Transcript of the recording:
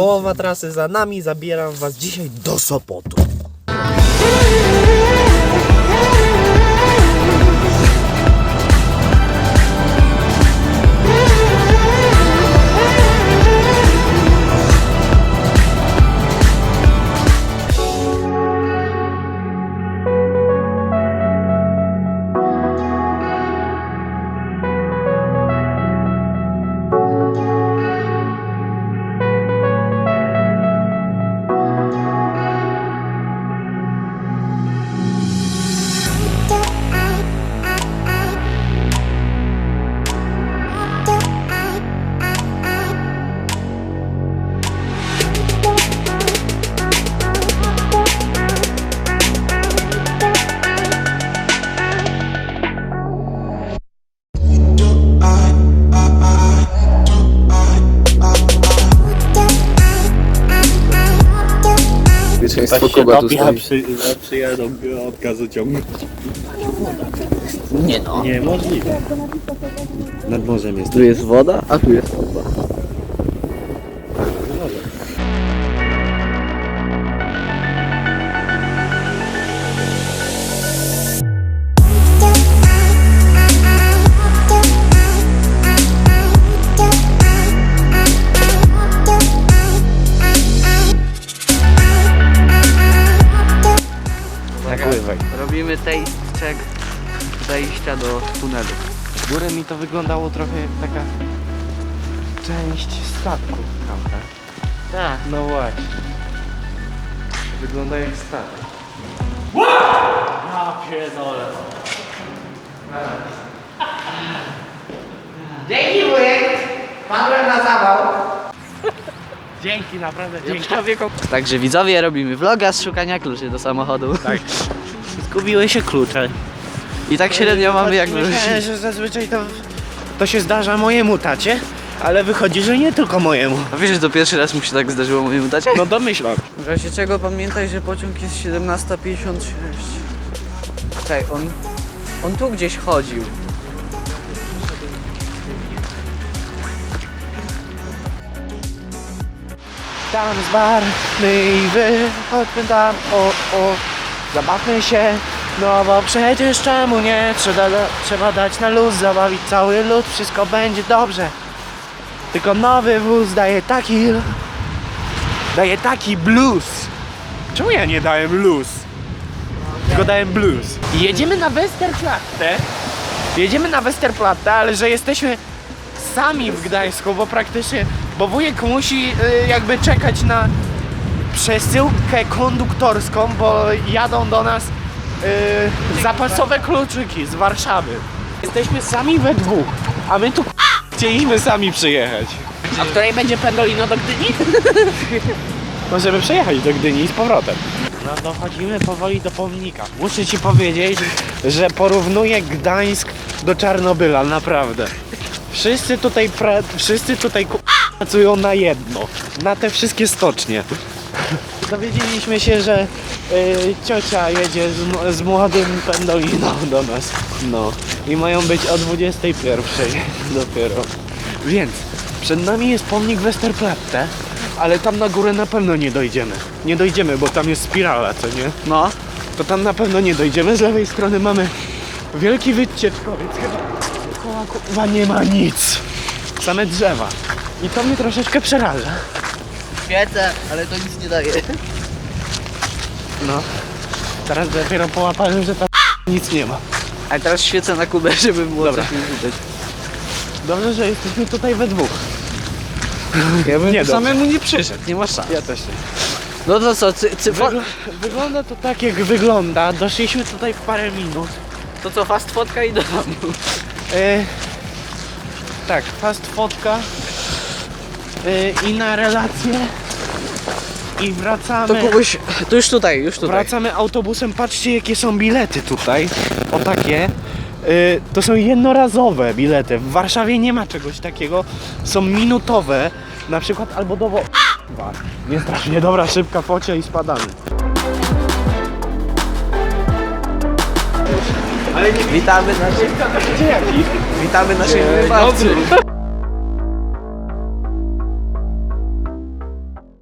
Połowa trasy za nami, zabieram was dzisiaj do Sopotu. Bezpieczeństwo Kuba tu stoi. przy, przyjadą od gazociągu. Nie no. Niemożliwe. Nad morzem jest. Tu jest woda, a tu jest woda. Napływaj. Robimy taste check wejścia do tunelu. Z góry mi to wyglądało trochę jak taka część statku trochę. Tak. No właśnie. Wygląda jak statek. Dzięki wujek! Padłem na zawał. Dzięki, naprawdę dzięki. Także widzowie robimy vloga z szukania kluczy do samochodu. Tak. Zgubiły się klucze. I tak średnio mamy jak Myślałem, wrócić. że zazwyczaj to, to się zdarza mojemu tacie, ale wychodzi, że nie tylko mojemu. A wiesz, że to pierwszy raz mi się tak zdarzyło mojemu tacie? No domyślam. W razie czego pamiętaj, że pociąg jest 17.56. Czekaj, on... On tu gdzieś chodził. Tam z bar, my i tam, o, o, zabawmy się, no bo przecież czemu nie, trzeba, trzeba dać na luz, zabawić cały lud, wszystko będzie dobrze. Tylko nowy wóz daje taki, daje taki blues. Czemu ja nie dałem luz? Tylko dałem blues. I jedziemy na Westerplatte, jedziemy na Westerplatte, ale że jesteśmy sami w Gdańsku, bo praktycznie, bo wujek musi y, jakby czekać na przesyłkę konduktorską, bo jadą do nas y, zapasowe kluczyki z Warszawy. Jesteśmy sami we dwóch, a my tu chcieliśmy sami przyjechać. A w której będzie pendolino do Gdyni? Możemy przejechać do Gdyni i z powrotem. No dochodzimy powoli do pomnika. Muszę ci powiedzieć, że porównuję Gdańsk do Czarnobyla, naprawdę. Wszyscy tutaj, pra- wszyscy tutaj pracują na jedno, na te wszystkie stocznie. Dowiedzieliśmy się, że y, ciocia jedzie z, z młodym pendoliną do nas. No i mają być o 21 dopiero. Więc przed nami jest pomnik Westerplatte, ale tam na górę na pewno nie dojdziemy. Nie dojdziemy, bo tam jest spirala, co nie? No. To tam na pewno nie dojdziemy. Z lewej strony mamy wielki wycieczkowiec. Chyba kurwa nie ma nic. Same drzewa. I to mnie troszeczkę przeraża. Świecę, ale to nic nie daje. No. Teraz dopiero połapałem, że tam nic nie ma. A teraz świecę na Kubę, żeby było Dobra. coś nie widać. Dobrze, że jesteśmy tutaj we dwóch. Ja bym Nie tu samemu nie przyszedł, nie ma szans. Ja też nie. No to co, cy, cy, Wygl- wygląda to tak jak wygląda. Doszliśmy tutaj w parę minut. to co, fast fotka i do domu. E, tak, fast fotka e, i na relację i To wracamy. Kubuś, to już tutaj, już tutaj. Wracamy autobusem. Patrzcie jakie są bilety tutaj. O takie. E, to są jednorazowe bilety. W Warszawie nie ma czegoś takiego. Są minutowe. Na przykład albo do Wo- Dwa. Nie strasznie dobra, szybka focia i spadamy. Witamy naszych, witamy naszych wybawców.